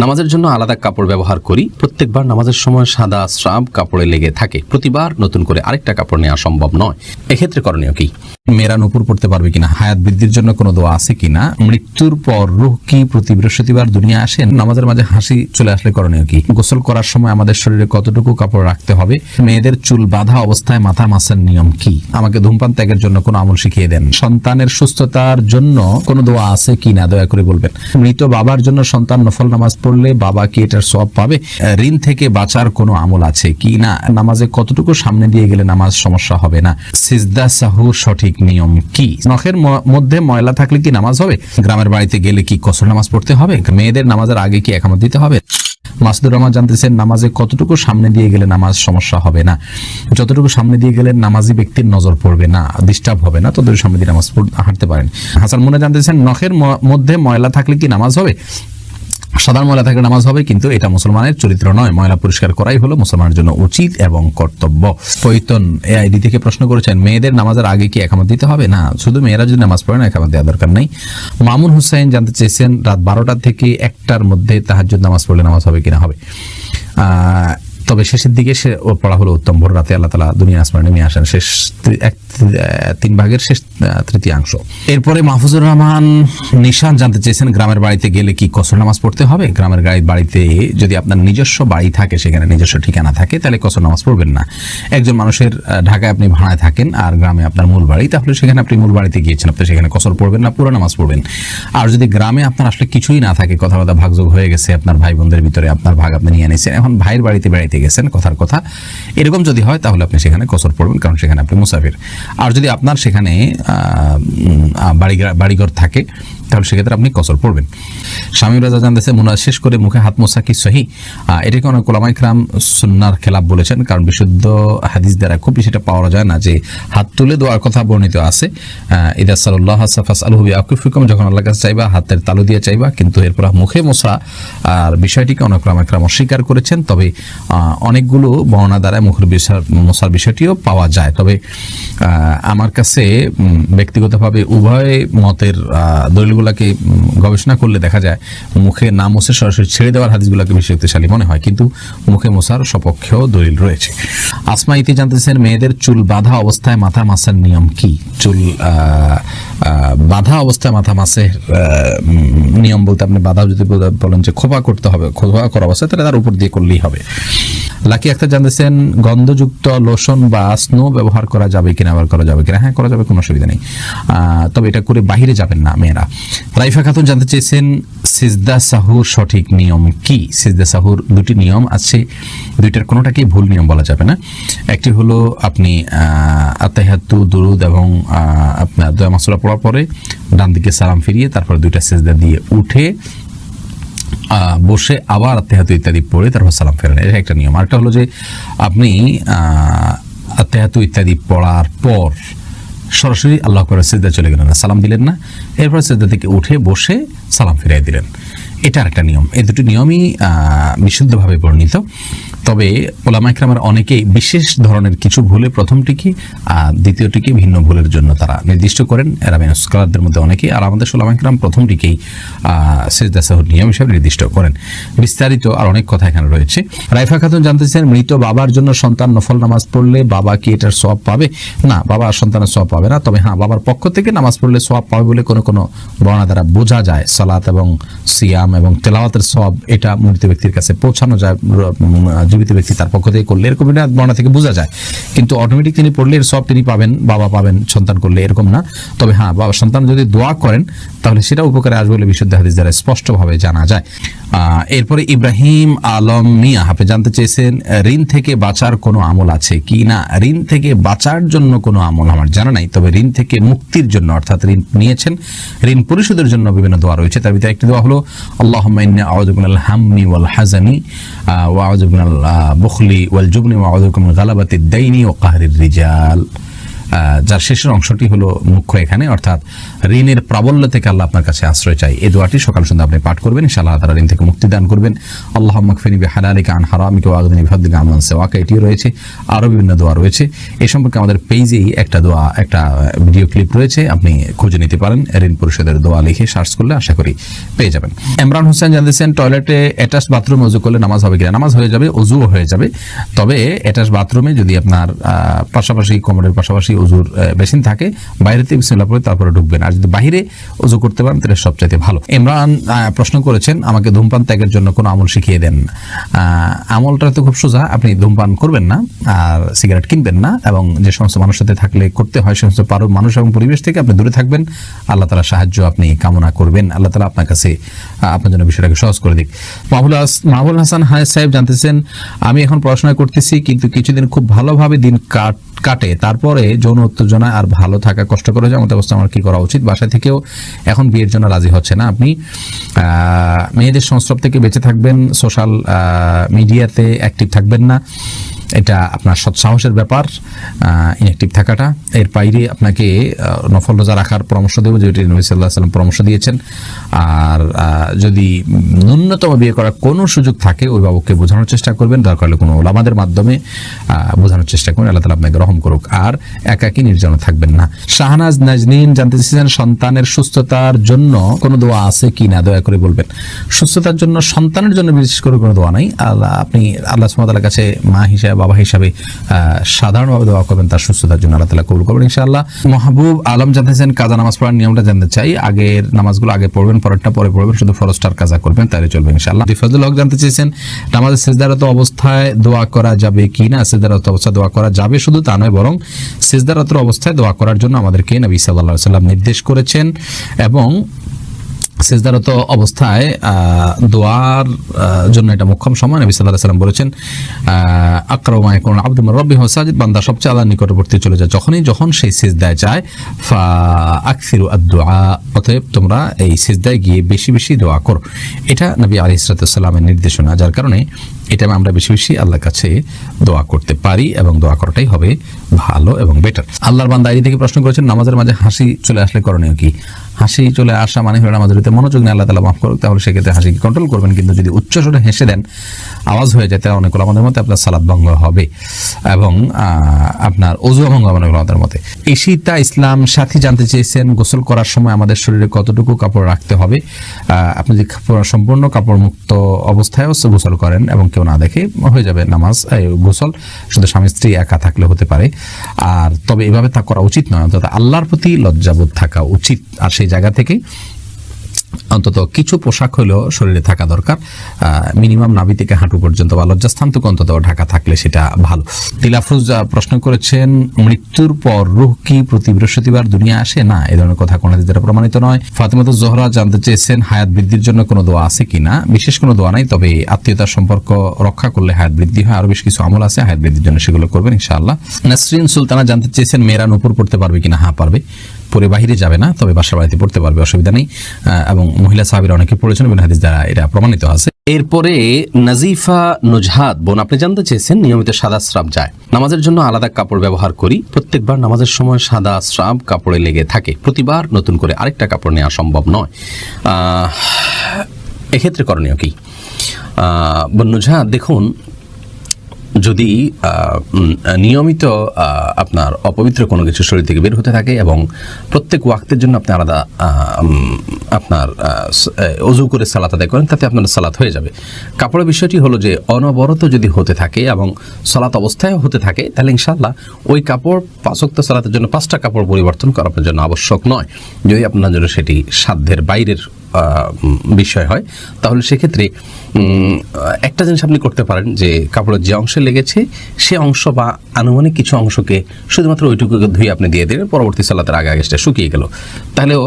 নামাজের জন্য আলাদা কাপড় ব্যবহার করি। প্রত্যেকবার নামাজের সময় সাদা স্রাব কাপড়ে লেগে থাকে। প্রতিবার নতুন করে আরেকটা কাপড় নেওয়া সম্ভব নয়। এক্ষেত্রে করণীয় কি? মেয়েরা নুপুর পড়তে পারবে কিনা? হায়াত বৃদ্ধির জন্য কোনো দোয়া আছে কিনা? মৃত্যুর পর রুহ কি প্রতি বৃহস্পতিবার দুনিয়া আসে? নামাজের মাঝে হাসি চলে আসলে করণীয় কি? গোসল করার সময় আমাদের শরীরে কতটুকু কাপড় রাখতে হবে? মেয়েদের চুল বাঁধা অবস্থায় মাথা মাসার নিয়ম কি? আমাকে ধূমপান ত্যাগের জন্য কোনো আমল শিখিয়ে দেন। সন্তানের সুস্থতার জন্য কোনো দোয়া আছে কিনা? দয়া করে বলবেন। মৃত বাবার জন্য সন্তান নফল নামাজ পড়লে বাবা কি এটার সব পাবে? ঋণ থেকে বাঁচার কোনো আমল আছে কি না নামাজে কতটুকু সামনে দিয়ে গেলে নামাজ সমস্যা হবে না? সিজদা সাহুর সঠিক নিয়ম কি? নখের মধ্যে ময়লা থাকলে কি নামাজ হবে? গ্রামের বাড়িতে গেলে কি কসর নামাজ পড়তে হবে? মেয়েদের নামাজের আগে কি একামত দিতে হবে? মাসুদুর রহমান জানতেছেন, নামাজে কতটুকু সামনে দিয়ে গেলে নামাজ সমস্যা হবে না? যতটুকু সামনে দিয়ে গেলে নামাজি ব্যক্তির নজর পড়বে না ডিস্টার্ব হবে না, ততটুকু সামনে দিয়ে নামাজ হাঁটতে পারেন। হাসান মুনে জানতেছেন, নখের মধ্যে ময়লা থাকলে কি নামাজ হবে? সাধারণ ময়লা থাকলে নামাজ হবে, কিন্তু এটা মুসলমানের চরিত্র নয়। ময়লা পরিষ্কার করাই হলো মুসলমানের জন্য উচিত এবং কর্তব্য। পৈতন এ এআইডি থেকে প্রশ্ন করেছেন, মেয়েদের নামাজের আগে কি একামত দিতে হবে? না, শুধু মেয়েরা যদি নামাজ পড়ে না, একামত দেওয়া দরকার নেই। মামুন হুসাইন জানতে চেয়েছেন, রাত বারোটা থেকে একটার মধ্যে তাহাজ্জুদ নামাজ পড়লে নামাজ হবে কিনা? হবে। তবে শেষের দিকে সে ওর পড়া হলো উত্তম। ভোর রাতে আল্লাহ তালা দুনিয়া আসমানে নেমে আসেন শেষ এক তিন ভাগের শেষ তৃতীয়াংশ। এরপরে মাহফুজুর রহমান নিশান জানতে চেয়েছেন, গ্রামের বাড়িতে গেলে কি কসর নামাজ পড়তে হবে? গ্রামের গাড়ি বাড়িতে যদি আপনার নিজস্ব বাড়ি থাকে, সেখানে নিজস্ব ঠিকানা থাকে, তাহলে কসর নামাজ পড়বেন না। একজন মানুষের ঢাকায় আপনি ভাড়ায় থাকেন আর গ্রামে আপনার মূল বাড়ি, তাহলে সেখানে আপনি মূল বাড়িতে গিয়েছেন। আপনি সেখানে কসর পড়বেন না, পুরো নামাজ পড়বেন। আর যদি গ্রামে আপনার আসলে কিছুই না থাকে কথা কথা ভাগযোগ হয়ে গেছে, আপনার ভাই বোনদের ভিতরে আপনার ভাগ আপনি নিয়ে নিয়েছেন, এখন ভাইয়ের বাড়িতে বেড়াইতে গেছেন, কথার কথা। এরকম যদি হয়, তাহলে আপনি সেখানে কসর পড়বেন, কারণ সেখানে আপনি মুসাফির। আর যদি আপনার সেখানে বাড়িঘর থাকে তাহলে সেক্ষেত্রে আপনি কসর পড়বেন। স্বামী রাজা জানতেছে মুনা শেষ করে মুখে হাত মোসা কি সহি? এটাকে অনেক কোলামাই ক্রাম সুন্নার খেলাপ বলেছেন কারণ বিশুদ্ধ হাদিস দ্বারা খুব সেটা পাওয়া যায় না যে হাত তুলে দেওয়ার কথা বর্ণিত আছে। ইদা সাল্লাহ সাফাস আলহুবি আকুফিকম যখন আল্লাহ কাছে চাইবা হাতের তালু দিয়ে চাইবা কিন্তু এরপর মুখে মোসা আর বিষয়টিকে অনেক কোলামাই ক্রাম অস্বীকার করেছেন। তবে অনেকগুলো বর্ণনা দ্বারা মুখের বিষয় মশার বিষয়টিও পাওয়া যায়। তবে আমার কাছে ব্যক্তিগতভাবে উভয় মতের আহ, উম, গবেষণা করলে দেখা যায় মুখে না মোসে সরাসরি ছেড়ে দেওয়ার হাদিসগুলোকে বেশি শক্তিশালী মনে হয়। কিন্তু মুখে মোসার সপক্ষেও দলিল রয়েছে। আসমা ইতি জানতেছেন মেয়েদের চুল বাঁধা অবস্থায় মাথা মাসার নিয়ম কি? চুল বাঁধা অবস্থায় মাথা মাসের নিয়ম বলতে আপনি বাধা যদি বলেন যে খোপা করতে হবে, খোপা করা অবস্থায়, তাহলে তার উপর দিয়ে করলেই হবে। লাকি আক্তার জানতেছেন, গন্ধযুক্ত লোশন বা স্নো ব্যবহার করা যাবে কিনা, ব্যবহার করা যাবে কিনা? হ্যাঁ করা যাবে, কোনো অসুবিধা নেই। তবে এটা করে বাইরে যাবেন না মেয়েরা। রাইফা খাতুন জানতে চেয়েছেন, সিজদা সাহুর সঠিক নিয়ম কি? সিজদা সাহুর দুটি নিয়ম আছে, দুইটার কোনোটাকেই ভুল নিয়ম বলা যাবে না। একটি হলো আপনি আত্মাহাতু, দুরুদ এবং আপনার দয়া মাসুরা পড়ার পরে ডান দিকে সালাম ফিরিয়ে তারপর দুইটা সেজদা দিয়ে উঠে বসে আবার আত্মেহাতু ইত্যাদি পড়ে তারপর সালাম ফেরেন। এটা একটা নিয়ম। আরেকটা হলো যে আপনি আত্মেহাতু ইত্যাদি পড়ার পর সরাসরি আল্লাহ করে সিদ্ধা চলে গেলেন না, সালাম দিলেন না। এরপর সিদ্ধা থেকে উঠে বসে সালাম ফিরাই দিলেন। এটা একটা নিয়ম। এই দুটি নিয়মই বিশুদ্ধভাবে বর্ণিত। তবে ওলামা ইকরামের অনেকেই বিশেষ ধরনের কিছু ভুলে প্রথমটিকে আর দ্বিতীয়টিকে ভিন্ন ভুলের জন্য তারা নির্দিষ্ট করেন। এরা স্কলারদের মধ্যে অনেকেই আর আমাদের সোলামা ইকরাম প্রথমটিকেই সেজদা সাহুর নিয়ম হিসাবে নির্দিষ্ট করেন। বিস্তারিত আর অনেক কথা এখানে রয়েছে। রাইফা খাতুন জানতে চান মৃত বাবার জন্য সন্তান নফল নামাজ পড়লে বাবা কি এটার সব পাবে? না, বাবা সন্তানের সব পাবে না। তবে হ্যাঁ বাবার পক্ষ থেকে নামাজ পড়লে সব পাবে বলে কোনো কোনো বর্ণনা দ্বারা বোঝা যায়। সালাত এবং সিয়াম এবং তেলাওয়াতের সব এটা মৃত ব্যক্তির কাছে পৌঁছানো যায় জীবিত ব্যক্তি তার পক্ষ থেকে করলে এরকম এটা বর্ণনা থেকে বোঝা যায়। কিন্তু অটোমেটিক তিনি পড়লে এর সব তিনি পাবেন, বাবা পাবেন, সন্তান করলে এরকম না। তবে হ্যাঁ বাবা, সন্তান যদি দোয়া করেন, তাহলে সেটা উপকারে আসবে বলে বিশুদ্ধ হাদিস দ্বারা স্পষ্টভাবে জানা যায়। এরপরে ইব্রাহিম আলম মিয়া, আপনি জানতে চেয়েছেন, ঋণ থেকে বাঁচার কোনো আমল আছে কি না? ঋণ থেকে বাঁচার জন্য কোনো আমল আমার জানা নাই, তবে ঋণ থেকে মুক্তির জন্য অর্থাৎ ঋণ নিয়েছেন, ঋণ পরিশোধের জন্য বিভিন্ন দোয়া রয়েছে। তার ভিতরে একটি দোয়া হলো اللهم إني أعوذ من الهم والحزن آه، وأعوذ من البخل والجبن وأعوذ بك من غلبة الدين وقهر الرجال. যার শেষের অংশটি হলো মুখ্য এখানে, অর্থাৎ ঋণের প্রাবল্য থেকে আল্লাহ আপনার কাছে আশ্রয় চাই। এই দোয়াটি সকাল সন্ধ্যা আপনি পাঠ করবেন, ইনশাআল্লাহ তারা ঋণ থেকে মুক্তি দান করবেন। আল্লাহ মকফিনী হালালিকা আন হারামিকা ওয়াগদিনী ফাদ্দিকা আমান সেওয়াকা এটিও রয়েছে, আরও বিভিন্ন দোয়া রয়েছে। এ সম্পর্কে আমাদের পেজেই একটা দোয়া, একটা ভিডিও ক্লিপ রয়েছে, আপনি খুঁজে নিতে পারেন। ঋণ পরিষদের দোয়া লিখে সার্চ করলে আশা করি পেয়ে যাবেন। ইমরান হোসেন জানতেছেন, টয়লেটে অ্যাটাচ বাথরুমে উজু করলে নামাজ হবে কিনা? নামাজ হয়ে যাবে, উজুও হয়ে যাবে। তবে অ্যাটাচ বাথরুমে যদি আপনার পাশাপাশি, কোমরের পাশাপাশি আহ, বেসিন থাকে বাইরেতে বিসমিল্লাহ পড়ে তারপরে ঢুকবেন। আর যদি বাইরে উজু করতে পারেন তাহলে সবচাইতে ভালো। ইমরান প্রশ্ন করেছেন আমাকে ধূমপান ত্যাগের জন্য কোনো আমল শিখিয়ে দেন। আমলটা তো খুব সোজা আপনি ধূমপান করবেন না আর সিগারেট কিনবেন না এবং যে সমস্ত মানুষের সাথে থাকলে করতে হয় সে সমস্ত পারো মানুষ এবং পরিবেশ থেকে আপনি দূরে থাকবেন। আল্লাহ তালা সাহায্য আপনি কামনা করবেন। আল্লাহ তালা আপনার কাছে আপনার জন্য বিষয়টাকে সহজ করে দিক। মাহবুল হাস- মাহবুল হাসান হায় সাহেব জানতেছেন আমি এখন পড়াশোনা করতেছি কিন্তু কিছুদিন খুব ভালোভাবে দিন কাট কাটে। তারপরে যৌন উত্তেজনা আর ভালো থাকা কষ্ট করে আমাদের অবস্থা আমার কি করা উচিত? বাসা থেকেও এখন বিয়ের জন্য রাজি হচ্ছে না আপনি। মেয়েদের সংস্রব থেকে বেঁচে থাকবেন সোশ্যাল মিডিয়াতে অ্যাক্টিভ থাকবেন না। এটা আপনার সৎসাহসের ব্যাপার ইনঅ্যাক্টিভ থাকাটা। এর বাইরে আপনাকে নফল রোজা রাখার পরামর্শ দেবো, যেটি নবী সাল্লাহ সাল্লাম পরামর্শ দিয়েছেন। আর যদি ন্যূনতম বিয়ে করার কোনো সুযোগ থাকে অভিভাবককে বোঝানোর চেষ্টা করবেন। দরকার হলে কোনো ওলামাদের মাধ্যমে বোঝানোর চেষ্টা করবেন। আল্লাহ তালা আপনাকে রহম করুক। আর একাকী নির্জন থাকবেন না। শাহনাজ নাজনীন জানতে চেয়েছেন সন্তানের সুস্থতার জন্য কোনো দোয়া আছে কি না? দয়া করে বলবেন। সুস্থতার জন্য, সন্তানের জন্য বিশেষ করে কোনো দোয়া নাই। আল্লাহ, আপনি আল্লাহ সুমতালার কাছে মা হিসাবে বাবা হিসাবে সাধারণভাবে দোয়া করবেন, তার সুস্থতার জন্য আল্লাহ তালা কবুল করবেন ইনশাআল্লাহ। মাহবুব আলম জানতেছেন কাজা নামাজ পড়ার নিয়মটা জানতে চাই। আগের নামাজগুলো আগে পড়বেন, পরেরটা পরে পড়বেন, শুধু ফরস্টার কাজা করবেন, তাহলে চলবে ইনশাআল্লাহ। ফজল হক জানতে চেয়েছেন নামাজের সেজদারত অবস্থায় দোয়া করা যাবে কি না? সেজদারত অবস্থায় দোয়া করা যাবে শুধু তা নয়, বরং সেজদারত অবস্থায় দোয়া করার জন্য আমাদেরকে নবী সাল্লাহ সাল্লাম নির্দেশ করেছেন এবং সেজদারত অবস্থায় দোয়ার জন্য এটা মোক্ষম সময়। নবী সাল্লাহ সাল্লাম বলেছেন আক্রমায় কোন আব্দুল রব্বি হোসাজিদ বান্দা সবচেয়ে আল্লাহ নিকটবর্তী চলে যায়। যখনই, যখন সেই সিজদায় যায় ফা আকসিরু আদুয়া অতএব তোমরা এই সিজদায় গিয়ে বেশি বেশি দোয়া করো। এটা নবী আলি ইসরাতামের নির্দেশনা, যার কারণে এটা আমরা বেশি বেশি আল্লাহর কাছে দোয়া করতে পারি এবং দোয়া করাটাই হবে ভালো এবং বেটার। আল্লাহর বান্দা এই থেকে প্রশ্ন করেছেন, নামাজের মাঝে হাসি চলে আসলে করণীয় কি? হাসি চলে আসা মানে হলো নামাজের ভিতরে মনোযোগ নিয়ে আল্লাহ তালা মাফ করুক, তাহলে সেক্ষেত্রে হাসিকে কন্ট্রোল করবেন। কিন্তু যদি উচ্চ স্বরে হেসে দেন, আওয়াজ হয়ে যায়, তাহলে অনেক আমাদের মতে আপনার সালাদ ভঙ্গ হবে এবং আপনার অজু ভঙ্গ হবে অনেক আমাদের মতে। ঈশিতা ইসলাম সাথী জানতে চেয়েছেন, গোসল করার সময় আমাদের শরীরে কতটুকু কাপড় রাখতে হবে। আপনি যদি সম্পূর্ণ কাপড় মুক্ত অবস্থায়ও গোসল করেন এবং কেউ না দেখে হয়ে যাবে নামাজ গোসল। শুধু স্বামী স্ত্রী একা থাকলে হতে পারে। আর তবে এভাবে তা করা উচিত নয়, অন্তত আল্লাহর প্রতি লজ্জাবোধ থাকা উচিত। আর সেই জায়গা থেকে অন্তত কিছু পোশাক হলেও শরীরে থাকা দরকার। মিনিমাম নাভি থেকে হাঁটু পর্যন্ত বা লজ্জাস্থান থেকে অন্তত ঢাকা থাকলে সেটা ভালো। তিলাফরুজ আহ, প্রশ্ন করেছেন মৃত্যুর পর রুহ কি প্রতি বৃহস্পতিবার দুনিয়া আসে? না এ ধরনের কথা কোনো দ্বারা প্রমাণিত নয়। ফাতেমাত জোহরা জানতে চেয়েছেন হায়াত বৃদ্ধির জন্য কোনো দোয়া আছে কি না? বিশেষ কোনো দোয়া নাই তবে আত্মীয়তার সম্পর্ক রক্ষা করলে হায়াত বৃদ্ধি হয়। আরও বেশ কিছু আমল আছে হায়াত বৃদ্ধির জন্য সেগুলো করবেন ইনশাআল্লাহ। নাসরিন সুলতানা জানতে চেয়েছেন মেয়েরা নুপুর পড়তে পারবে কিনা? হ্যাঁ পারবে। পরে বাহিরে যাবে না তবে বাসার বাড়িতে পড়তে পারবে অসুবিধা নেই। এবং মহিলা সাহাবিরা অনেকে পড়েছেন এবং হাদিস দ্বারা এটা প্রমাণিত আছে। এরপরে নাজিফা নুজহাত বোন আপনি জানতে চেয়েছেন নিয়মিত সাদা স্রাব যায়। নামাজের জন্য আলাদা কাপড় ব্যবহার করি প্রত্যেকবার নামাজের সময় সাদা স্রাব কাপড়ে লেগে থাকে। প্রতিবার নতুন করে আরেকটা কাপড় নেওয়া সম্ভব নয়। এক্ষেত্রে করণীয় কি? আহ, বোন দেখুন যদি নিয়মিত আপনার অপবিত্র কোনো কিছু শরীর থেকে বের হতে থাকে এবং প্রত্যেক ওয়াক্তের জন্য আপনি আলাদা আপনার অজু করে সালাত আদায় করেন, তাতে আপনার সালাত হয়ে যাবে। কাপড়ের বিষয়টি হলো যে, অনবরত যদি হতে থাকে এবং সালাত অবস্থায় হতে থাকে, তাহলে ইনশাল্লাহ ওই কাপড় পাঁচক্ত সালাতের জন্য পাঁচটা কাপড় পরিবর্তন করা আপনার জন্য আবশ্যক নয়। যদি আপনার জন্য সেটি সাধ্যের বাইরের বিষয় হয়, তাহলে সেক্ষেত্রে একটা জিনিস আপনি করতে পারেন যে, কাপড়ের যে অংশে লেগেছে, সে অংশ বা আনুমানিক কিছু অংশকে শুধুমাত্র ওইটুকু ধুয়ে আপনি দিয়ে দিলেন, পরবর্তী সালাতের আগে আগে সেটা শুকিয়ে গেল। তাহলেও